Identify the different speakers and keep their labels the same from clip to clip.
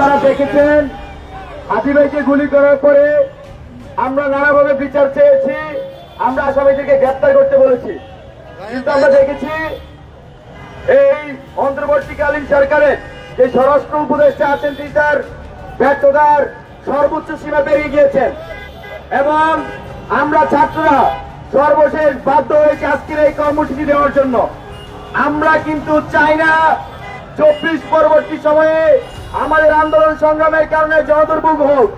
Speaker 1: আপনারা দেখেছেন হাতিভাইকে গুলি করার পরে আমরা নানাভাবে বিচার চেয়েছি, আমরা আসামিদেরকে গ্রেপ্তার করতে বলেছি। কিন্তু আমরা দেখেছি এই অন্তর্বর্তীকালীন সরকারের যে স্বরাষ্ট্র উপদেষ্টা আছেন তিনি তার ব্যর্থতার সর্বোচ্চ সীমা পেরিয়ে গিয়েছেন। এবং আমরা ছাত্ররা সর্বশেষ বাধ্য হয়েছে আজকের এই কর্মসূচি দেওয়ার জন্য। আমরা কিন্তু চাই না চব্বিশ পরবর্তী সময়ে আমাদের আন্দোলন সংগ্রামের কারণে জনদুর্ভোগ হোক।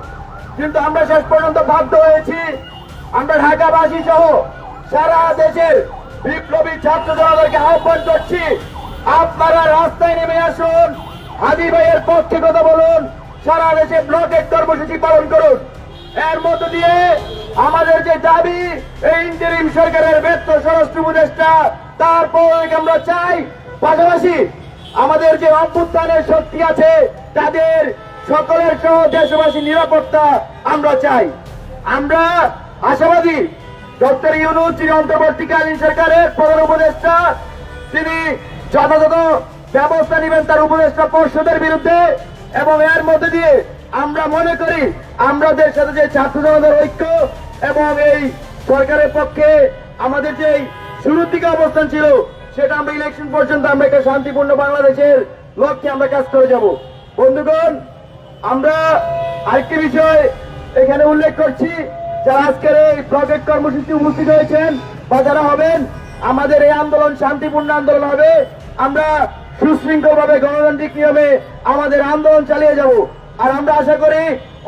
Speaker 1: কিন্তু আমরা শেষ পর্যন্ত বাধ্য হয়েছি। আমরা ঢাকাবাসী সহ সারা দেশের বিপ্লবী ছাত্র জনতাকে আহ্বান করছি, আপনারা রাস্তায় নেমে আসুন হাদি ভাইয়ের পক্ষে কথা বলুন, সারা দেশে ব্লকের কর্মসূচি পালন করুন। এর মধ্য দিয়ে আমাদের যে দাবি, এই ইন্টারিম সরকারের ব্যর্থ স্বরাষ্ট্র উপদেষ্টা তারপর আমরা চাই পাশাপাশি আমাদের যে অভ্যুত্থানের শক্তি আছে, তাদের সকলের সহ দেশবাসীর নিরাপত্তা আমরা চাই। আমরা আশাবাদী ডক্টর ইউনুস, যিনি অন্তর্বর্তীকালীন সরকারের প্রধান উপদেষ্টা, তিনি যথাযথ ব্যবস্থা নেবেন তার উপদেষ্টা পর্ষদের বিরুদ্ধে এবং এর মধ্যে দিয়ে আমরা মনে করি আমাদের সাথে যে ছাত্র জনতার ঐক্য এবং এই সরকারের পক্ষে আমাদের যে শুরুর দিকে অবস্থান ছিল সেটা আমরা ইলেকশন পর্যন্ত আমরা একটা শান্তিপূর্ণ বাংলাদেশের লক্ষ্যে আমরা কাজ করে যাব। বন্ধুগণ, আমরা আরেকটি বিষয় এখানে উল্লেখ করছি, যারা আজকের এই প্রজেক্ট কর্মসূচি উপস্থিত হয়েছেন বা যারা হবেন, আমাদের এই আন্দোলন, শান্তিপূর্ণ আন্দোলন হবে। আমরা সুশৃঙ্খল ভাবে গণতান্ত্রিক নিয়মে আমাদের আন্দোলন চালিয়ে যাব। আর আমরা আশা করি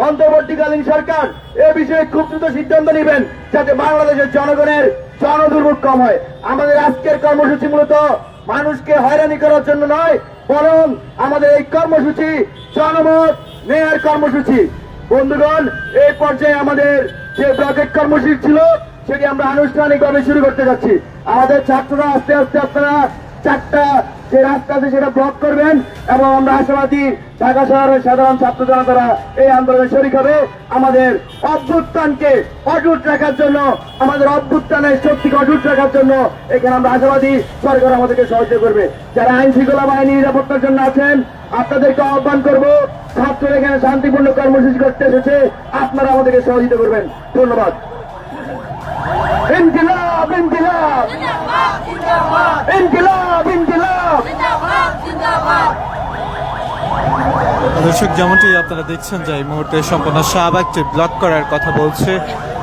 Speaker 1: অন্তর্বর্তীকালীন সরকার এ বিষয়ে খুব দ্রুত সিদ্ধান্ত নেবেন যাতে বাংলাদেশের জনগণের জনদুর্ভোগ কম হয়। আমাদের আজকের কর্মসূচি মূলত মানুষকে হয়রানি করার জন্য নয়, বরং আমাদের এই কর্মসূচি জনমত নেয়ার কর্মসূচি। বন্ধুগণ এই পর্যায়ে আমাদের যে ব্লকেট কর্মসূচি ছিল, সেটি আমরা আনুষ্ঠানিকভাবে শুরু করতে যাচ্ছি। আমাদের ছাত্ররা আস্তে আস্তে আপনারা চারটা যে রাস্তা আছে সেটা ব্লক করবেন এবং আমরা আশাবাদী ঢাকা শহরের সাধারণ ছাত্র জনতারা এই আন্দোলনে শরিক হবে। আমাদের অভ্যুত্থানকে অটুট রাখার জন্য, আমাদের অভ্যুত্থানের শক্তিকে অটুট রাখার জন্য এখানে আমরা আশাবাদী সরকার আমাদেরকে সহযোগিতা করবে। যারা আইন শৃঙ্খলা বাহিনী নিরাপত্তার জন্য আছেন, আপনাদেরকে আহ্বান করব, ছাত্ররা এখানে শান্তিপূর্ণ কর্মসূচি করতে এসেছে, আপনারা আমাদেরকে সহযোগিতা করবেন। ধন্যবাদ। ইনকিলাব ইনকিলাব। ইনকিলাব ইনকিলাব।
Speaker 2: দর্শক যেমনটি আপনারা দেখছেন যে এই মুহূর্তে সম্পূর্ণ শাহবাগকে ব্লক করার কথা বলছে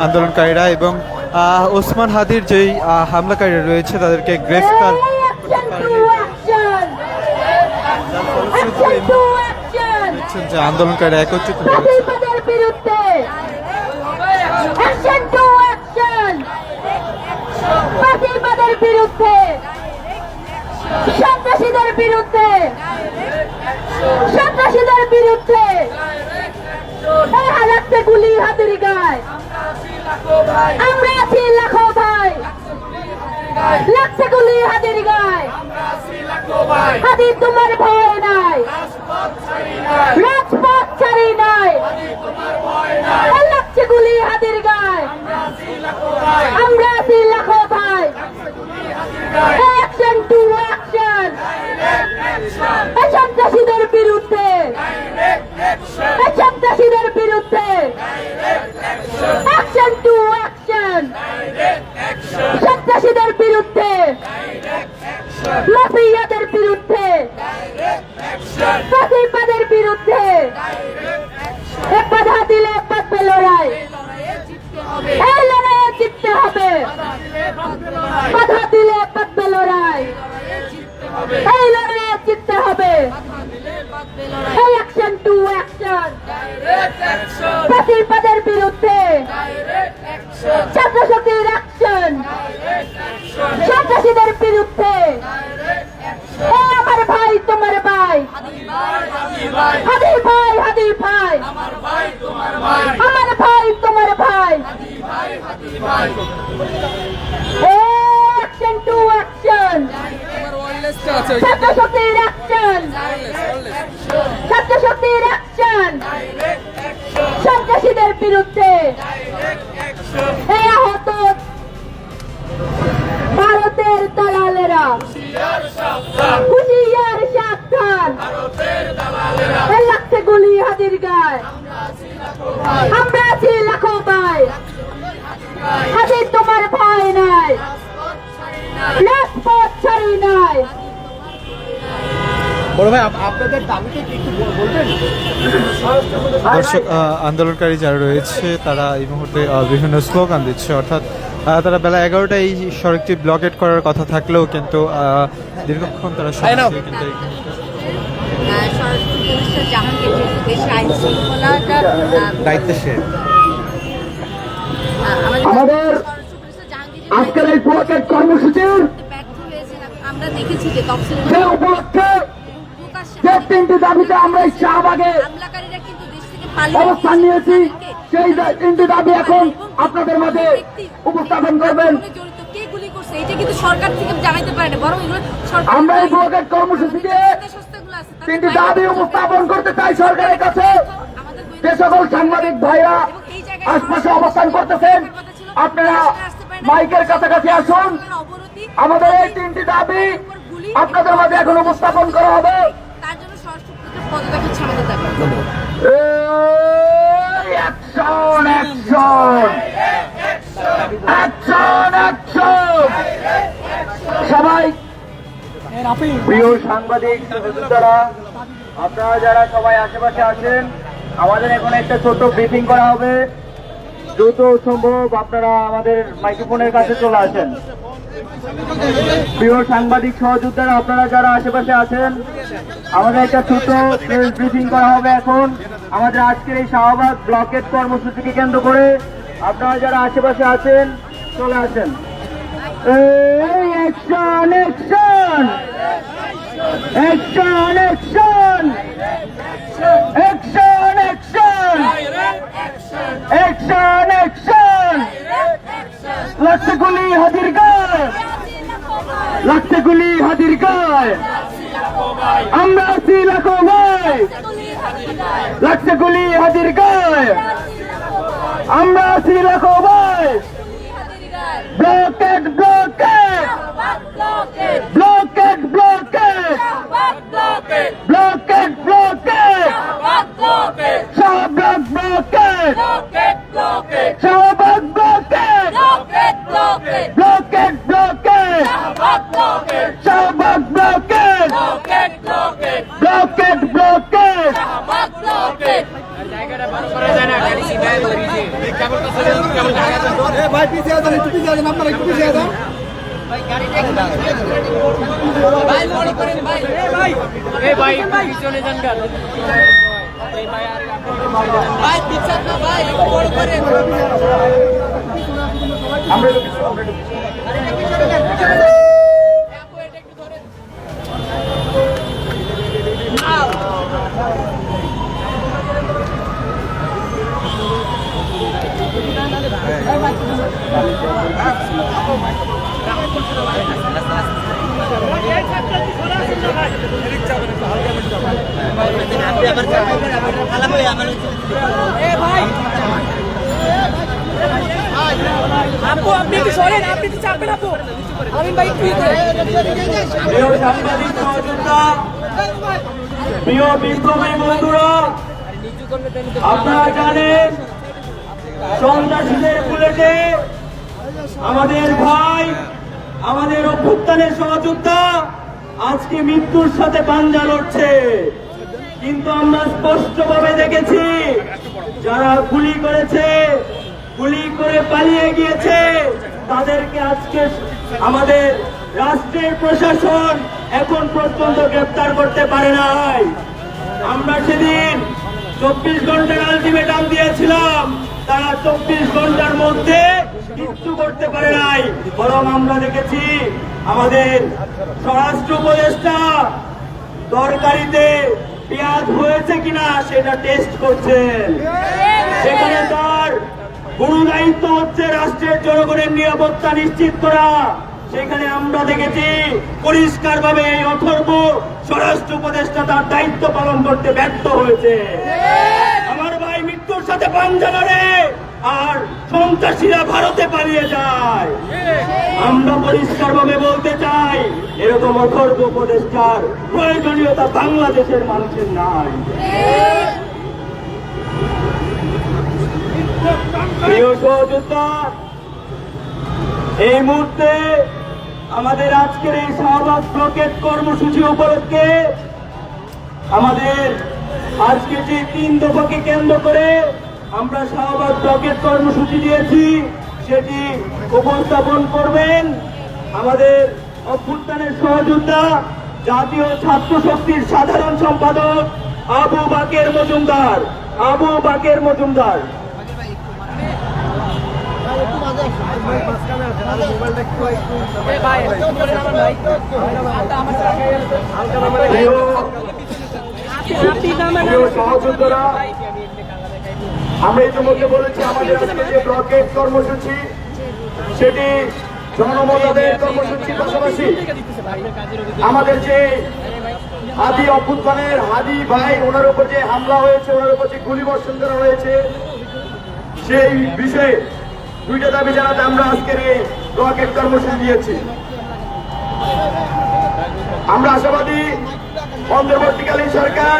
Speaker 2: আন্দোলনকারীরা এবং ওসমান হাদির যেই হামলাকারীরা রয়েছে তাদেরকে গ্রেফতার দেখছেন যে আন্দোলনকারীরা একত্রিত হয়েছে
Speaker 3: বিরুদ্ধে! সন্ত্রাসীদের বিরুদ্ধে। সন্ত্রাসীদের বিরুদ্ধে। এই হালাচ্ছে গুলি হাতের গায়। আমরা আছি লাখো ভাই। লাগছে গুলি হাতের গায়। হাতি তোমার ভয় নাই। রাজপথ ছাড়ি নাই এই লাগছে গুলি হাতের গায় আমরা আছি লাখো ভাই অ্যাকশন টু অ্যাকশন এই সন্ত্রাসীদের বিরুদ্ধে এই সন্ত্রাসীদের বিরুদ্ধে অ্যাকশন টু অ্যাকশন সন্ত্রাসীদের বিরুদ্ধে মাফিয়াদের বিরুদ্ধে ফাঁসিবাদের বিরুদ্ধে এক বাধা দিলে বাঁচবে লড়াই এই লড়াইয়ে জিততে হবে বাধা দিলে বাঁচবে লড়াই এই লড়াইয়ে জিততে হবে এই অ্যাকশন টু অ্যাকশন ফাঁসিবাদের বিরুদ্ধে ছাত্র শক্তির অ্যাকশন সন্ত্রাসীদের বিরুদ্ধে এ আমার ভাই তোমার ভাই হাদি ভাই হাদি ভাই। আমার ভাই তোমার ভাই। অ্যাকশন টু অ্যাকশন ছাত্র শক্তির অ্যাকশন ছাত্র শক্তির অ্যাকশন সন্ত্রাসীদের বিরুদ্ধে। এই আহত ভারতের দালালেরা। ভাই আমরা আছি লাখো ভাই হাতে তোমার ভয় নাই। রাজপথ ছাড়ি নাই।
Speaker 4: বড় ভাই আপ- আপনাদের দাবিটা কি একটু বল- বলবেন?
Speaker 2: দর্শক আন্দোলনকারী যারা রয়েছে তারা এই মুহূর্তে বিভিন্ন স্লোগান দিচ্ছে। অর্থাৎ তারা বেলা এগারোটায় এই সড়কটি ব্লকেট করার কথা থাকলেও কিন্তু দীর্ঘক্ষণ তারা কিন্তু
Speaker 5: মিনিস্টার জাহাঙ্গীর যেহেতু দেশে আইন শৃঙ্খলাটা
Speaker 4: দায়িত্বে সে।
Speaker 1: আমাদের আজকের এই ব্লকের কর্মসূচির
Speaker 5: আমরা দেখেছি
Speaker 1: তিনটি দাবিতে আমরা এই শাহবাগে অবস্থান নিয়েছি সেই তিনটি দাবি এখন আপনাদের মাঝে উপস্থাপন করবেন। আমরা এই ব্লকের কর্মসূচিকে
Speaker 5: বাইরে
Speaker 1: দাবি উপস্থাপন করতে চাই সরকারের কাছে। যে সকল সাংবাদিক ভাইরা আশপাশে অবস্থান করতেছেন, আপনারা মাইকের কাছাকাছি আসুন। আমাদের এই তিনটি দাবি আপনাদের মাঝে এখন উপস্থাপন করা হবে। সবাই প্রিয় সাংবাদিক সহযোদ্ধারা আপনারা যারা সবাই আশেপাশে আছেন, আমাদের এখন একটা ছোট ব্রিফিং করা হবে। দ্রুত সম্ভব আপনারা আমাদের মাইক্রোফোনের কাছে চলে আসেন। প্রিয় সাংবাদিক, সহযোদ্ধারা, আপনারা যারা আশেপাশে আছেন, আমাদের একটা ছোট প্রেস ব্রিফিং করা হবে এখন। আমাদের আজকের এই শাহবাগ ব্লকেট কর্মসূচিকে কেন্দ্র করে আপনারা যারা আশেপাশে আছেন, চলে আসেন। এই action action action action action action action লাগছে গুলি হাজির গায় লাগছে গুলি হাজির গায় আমরা আছি লাখো ভাই লাগছে গুলি হাজির গায় আমরা আছি লাখো ভাই blockade blockade blockade blockade blockade blockade Shahbag blockade Shahbag blockade blockade blockade Shahbag blockade blockade blockade
Speaker 4: ভাই পিছিয়ে যান একটু পিছিয়ে যান আপনারা একটু পিছিয়ে যান
Speaker 1: আমরা একটু পিছু, আমরা একটু পিছু।
Speaker 6: আপু, আপনি একটু সরেন, আপনি তো চাপবেন আপু। আমি ভাই একটু ইয়ে
Speaker 1: প্রিয় বিপ্লবী বন্ধুরা, আপনারা জানেন সন্ত্রাসীদের বুলেটে আমাদের ভাই, আমাদের অভ্যুত্থানের সহযোদ্ধা, আজকে মৃত্যুর সাথে পাঞ্জা লড়ছে। কিন্তু আমরা স্পষ্টভাবে দেখেছি, যারা গুলি করেছে, গুলি করে পালিয়ে গিয়েছে, তাদেরকে আজকে আমাদের রাষ্ট্রের প্রশাসন এখন পর্যন্ত গ্রেপ্তার করতে পারে নাই। আমরা সেদিন চব্বিশ ঘণ্টার আলটিমেটাম দিয়েছিলাম তারা চব্বিশ ঘণ্টার মধ্যে কিচ্ছু করতে পারে নাই। বরং আমরা দেখেছি আমাদের স্বরাষ্ট্র উপদেষ্টা তরকারিতে পেঁয়াজ হয়েছে কিনা সেটা টেস্ট করছেন। সেখানে তার গুরু দায়িত্ব হচ্ছে রাষ্ট্রের জনগণের নিরাপত্তা নিশ্চিত করা। সেখানে আমরা দেখেছি পরিষ্কার ভাবে এই অথর্ব স্বরাষ্ট্র উপদেষ্টা তার দায়িত্ব পালন করতে ব্যর্থ হয়েছে। শত্রুর সাথে পাঞ্জা লড়ে আর সন্ত্রাসীরা ভারতে পালিয়ে যায়। আমরা পরিষ্কার ভাবে বলতে চাই, এরকম অথর্ব উপদেষ্টার প্রয়োজনীয়তা বাংলাদেশের মানুষের নাই। প্রিয় সহযোদ্ধা, এই মুহূর্তে আমাদের আজকের এই শাহবাগ ব্লকেট কর্মসূচি উপলক্ষে আমাদের আজকে যে তিন দফাকে কেন্দ্র করে আমরা শাহবাগ ব্লকের কর্মসূচি দিয়েছি সেটি উপস্থাপন করবেন আমাদের অভ্যুত্থানের সহযোদ্ধা জাতীয় ছাত্র শক্তির সাধারণ সম্পাদক আবু বাকের মজুমদার। আবু বাকের মজুমদার।
Speaker 6: ভাই
Speaker 1: সহযোদ্ধারা, আমরা ইতিমধ্যে বলেছি আমাদের আজকে কর্মসূচি, সেটি জনমতাদের কর্মসূচির আমাদের যে হাদি অভ্যুত্থানের হাদি ভাই, ওনার উপর যে হামলা হয়েছে, ওনার উপর যে গুলি বর্ষণ করা হয়েছে, সেই বিষয়ে দুইটা দাবি জানাতে আমরা আজকের এই ব্লকের কর্মসূচি দিয়েছি। আমরা আশাবাদী অন্তর্বর্তীকালীন সরকার,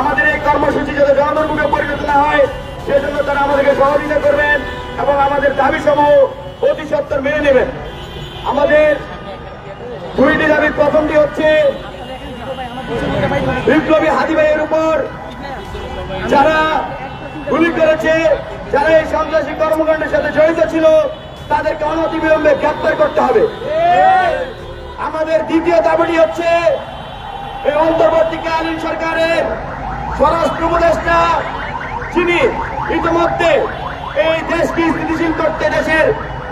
Speaker 1: আমাদের এই কর্মসূচি যাতে জনধর্মকে পরিণত না হয়, সেজন্য তারা আমাদেরকে সহযোগিতা করবেন এবং আমাদের দাবি সমূহ অতি সত্তর মেনে নেবেন। আমাদের দুইটি দাবি, প্রথমটি হচ্ছে বিপ্লবী হাদি ভাইয়ের উপর যারা গুলি করেছে, যারা এই সন্ত্রাসী কর্মকাণ্ডের সাথে জড়িত ছিল, তাদেরকে অনতিবিলম্বে গ্রেপ্তার করতে হবে। আমাদের দ্বিতীয় দাবিটি হচ্ছে এই অন্তর্বর্তীকালীন সরকারের স্বরাষ্ট্র উপদেষ্টা যিনি ইতিমধ্যে এই দেশকে স্থিতিশীল করতে দেশের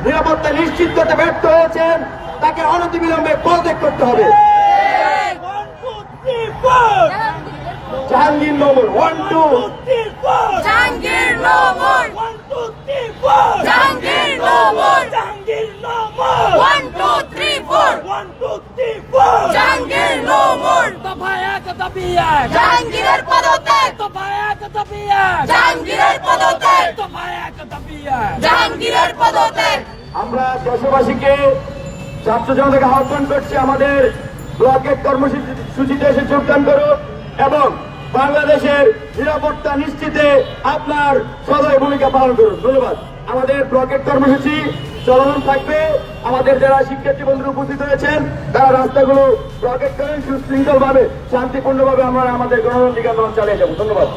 Speaker 1: নিরাপত্তা নিশ্চিত করতে ব্যর্থ হয়েছেন তাকে অনতিবিলম্বে পদত্যাগ করতে হবে। জাহাঙ্গীর নমর ওয়ান টু
Speaker 5: জাহাঙ্গীর নোমর Jahangir নোমর one two three four Jahangir নোমর
Speaker 6: দফা এক দাবি এক।
Speaker 5: জাহাঙ্গীরের পদত্যাগ।
Speaker 6: দফা এক দাবি এক।
Speaker 5: জাহাঙ্গীরের পদত্যাগ।
Speaker 6: দফা এক দাবি এক।
Speaker 5: জাহাঙ্গীরের পদত্যাগ।
Speaker 1: আমরা দেশবাসীকে ছাত্র জনতাকে আহ্বান করছি আমাদের ব্লকের কর্মসূচিতে এসে যোগদান করুন এবং বাংলাদেশের নিরাপত্তা নিশ্চিতে আপনার সদয় ভূমিকা পালন করুন। ধন্যবাদ। আমাদের ব্লকের কর্মসূচি চলমান থাকবে। আমাদের যারা শিক্ষার্থী বন্ধুরা উপস্থিত হয়েছেন তারা রাস্তাগুলো ব্লকেট করেন সুশৃঙ্খল ভাবে শান্তিপূর্ণ ভাবে আমরা আমাদের গণতান্ত্রিক আন্দোলন চালিয়ে যাব। ধন্যবাদ।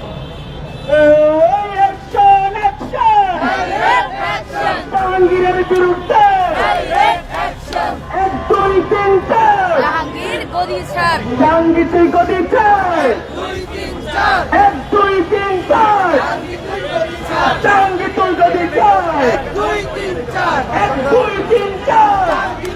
Speaker 1: জাহাঙ্গীরের বিরুদ্ধে!
Speaker 5: জাহাঙ্গীর গদি স্যার।
Speaker 1: জাহাঙ্গীর তুই গতি চাই
Speaker 5: দুই তিন চার
Speaker 1: এক দুই তিন চার জাহাঙ্গীর তুই গতি চাই
Speaker 5: দুই তিন চার
Speaker 1: এক দুই তিন চার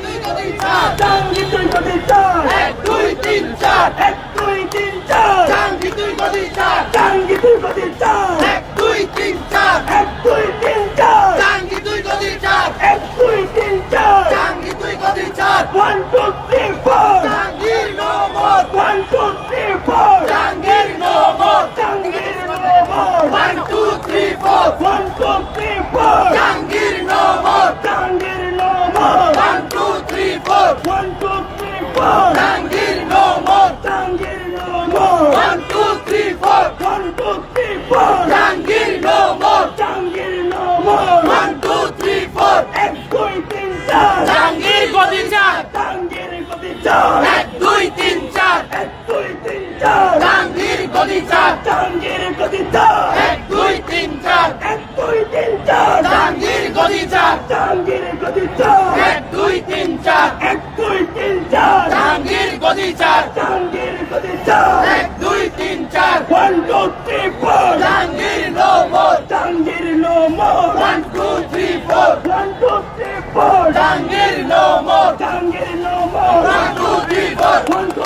Speaker 5: দুই গদি চার
Speaker 1: জাহাঙ্গীর তুই গতি চাই
Speaker 5: দুই তিন চার
Speaker 1: এক দুই তিন চার
Speaker 5: জাহাঙ্গীর দুই গদি চার
Speaker 1: জাহাঙ্গীর তুই গতি চাই
Speaker 5: দুই তিন চার
Speaker 1: এক দুই তিন চার
Speaker 5: জাহাঙ্গীর দুই গদি চার
Speaker 1: এক দুই তিন চার
Speaker 5: জাহাঙ্গীর দুই গদি চার
Speaker 1: one two three four
Speaker 5: Jahangir নমর
Speaker 1: one two three four
Speaker 5: Jahangir নমর
Speaker 1: Jahangir নমর
Speaker 5: one two three four
Speaker 1: one two three four
Speaker 5: Jahangir নমর
Speaker 1: Jahangir নমর
Speaker 5: one two three four
Speaker 1: one two three four
Speaker 5: Jahangir নমর
Speaker 1: Jahangir নমর
Speaker 5: one two three four
Speaker 1: one two three four
Speaker 5: Jahangir নমর
Speaker 1: Jahangir নমর
Speaker 5: one two three four
Speaker 1: এক দুই তিন চার।
Speaker 5: জাহাঙ্গীর গদি চার
Speaker 1: জাহাঙ্গীর গতি চার
Speaker 5: এক দুই তিন চার।
Speaker 1: এক দুই তিন চার।
Speaker 5: জাহাঙ্গীর গদি চার
Speaker 1: জাহাঙ্গীর গতি চার
Speaker 5: এক দুই তিন চার।
Speaker 1: এক দুই তিন চার।
Speaker 5: জাহাঙ্গীর গদি চার
Speaker 1: জাহাঙ্গীর গতি চার
Speaker 5: এক দুই তিন চার।
Speaker 1: এক দুই তিন চার
Speaker 5: জাহাঙ্গীর গদি চার
Speaker 1: জাহাঙ্গীর গতি চার
Speaker 5: এক দুই তিন চার
Speaker 1: one two three four
Speaker 5: Jahangir নমর
Speaker 1: Jahangir নমর
Speaker 5: one two three four
Speaker 1: one two three four
Speaker 5: Jahangir নমর
Speaker 1: Jahangir নমর
Speaker 5: one two three four
Speaker 1: one two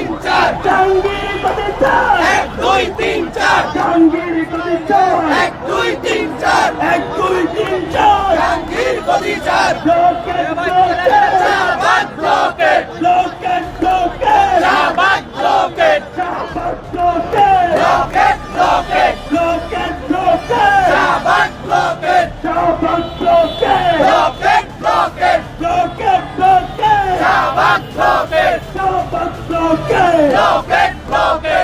Speaker 1: তিন চার
Speaker 5: জাহাঙ্গীর প্রতিষ্ঠা
Speaker 1: এক দুই তিন চার
Speaker 5: জাহাঙ্গীর
Speaker 1: প্রতিষ্ঠা
Speaker 5: এক দুই তিন চার
Speaker 1: এক দুই তিন চার
Speaker 5: জাহাঙ্গীর প্রতিষ্ঠা লোকের
Speaker 1: লোকের শাহবাগ লোকের
Speaker 5: লোকের লোকের শাহবাগ লোকের
Speaker 1: শাহবাগ লোকের লোকের
Speaker 5: লোকের লোকের লোকের শাহবাগ
Speaker 1: লোকের শাহবাগ লোকের
Speaker 5: লোকের লোকের লোকের লোকের
Speaker 1: শাহবাগ লোকের লোকে লোকে
Speaker 5: লোকে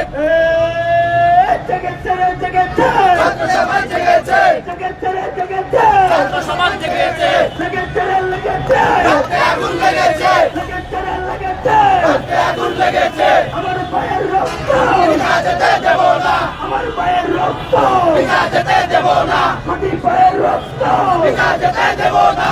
Speaker 5: জগৎ ছেড়ে
Speaker 1: জগৎ ছেড়ে।
Speaker 5: ছাত্র সমাজ
Speaker 1: জেগেছে। জগৎ
Speaker 5: ছেড়ে জগৎ ছেড়ে।
Speaker 7: ছাত্র সমাজ জেগেছে।
Speaker 5: জগৎ ছেড়ে লেগেছে রক্তে
Speaker 7: আগুন লেগেছে।
Speaker 5: জগৎ ছেড়ে লেগেছে রক্তে
Speaker 7: আগুন লেগেছে।
Speaker 5: আমার পায়ের রক্ত।
Speaker 7: বিনা যেতে দেব না।
Speaker 5: আমার পায়ের রক্ত।
Speaker 7: বিনা যেতে দেব না।
Speaker 5: মাটি পায়ের রক্ত।
Speaker 7: বিনা যেতে দেব না।